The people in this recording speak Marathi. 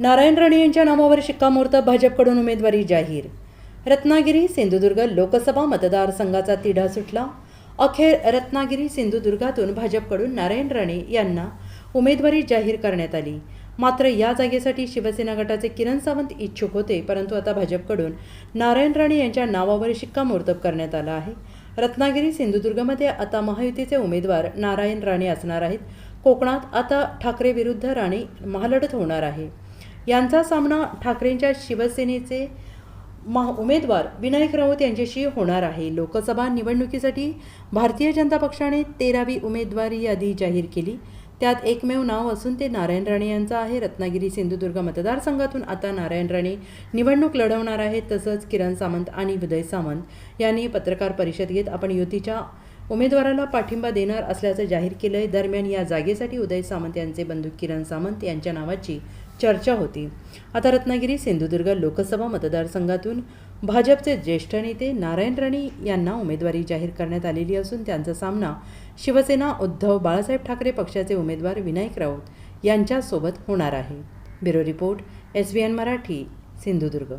नारायण राणे यांच्या नावावर शिक्कामोर्तब भाजपकडून उमेदवारी जाहीर. रत्नागिरी सिंधुदुर्ग लोकसभा मतदारसंघाचा तिढा सुटला. अखेर रत्नागिरी सिंधुदुर्गातून भाजपकडून नारायण राणे यांना उमेदवारी जाहीर करण्यात आली. मात्र या जागेसाठी शिवसेना गटाचे किरण सावंत इच्छुक होते परंतु आता भाजपकडून नारायण राणे यांच्या नावावर शिक्कामोर्तब करण्यात आला आहे. रत्नागिरी सिंधुदुर्गमध्ये आता महायुतीचे उमेदवार नारायण राणे असणार आहेत. कोकणात आता ठाकरे विरुद्ध राणे महालढत होणार आहे. यांचा सामना ठाकरेंच्या शिवसेनेचे महा उमेदवार विनायक राऊत यांच्याशी होणार आहे. लोकसभा निवडणुकीसाठी भारतीय जनता पक्षाने तेरावी उमेदवारी यादी जाहीर केली. त्यात एकमेव नाव असून ते नारायण राणे यांचं आहे. रत्नागिरी सिंधुदुर्ग मतदारसंघातून आता नारायण राणे निवडणूक लढवणार आहेत तसंच किरण सामंत आणि उदय सामंत यांनी पत्रकार परिषद घेत आपण युतीच्या उमेदवाराला पाठिंबा देणार असल्याचं जाहीर केलंय. दरम्यान या जागेसाठी उदय सामंत यांचे बंधू किरण सामंत यांच्या नावाची चर्चा होती. आता रत्नागिरी सिंधुदुर्ग लोकसभा मतदारसंघातून भाजपचे ज्येष्ठ नेते नारायण राणे यांना उमेदवारी जाहीर करण्यात आलेली असून त्यांचा सामना शिवसेना उद्धव बाळासाहेब ठाकरे पक्षाचे उमेदवार विनायक राऊत यांच्यासोबत होणार आहे. Bureau report S B N Marathi Sindhudurg.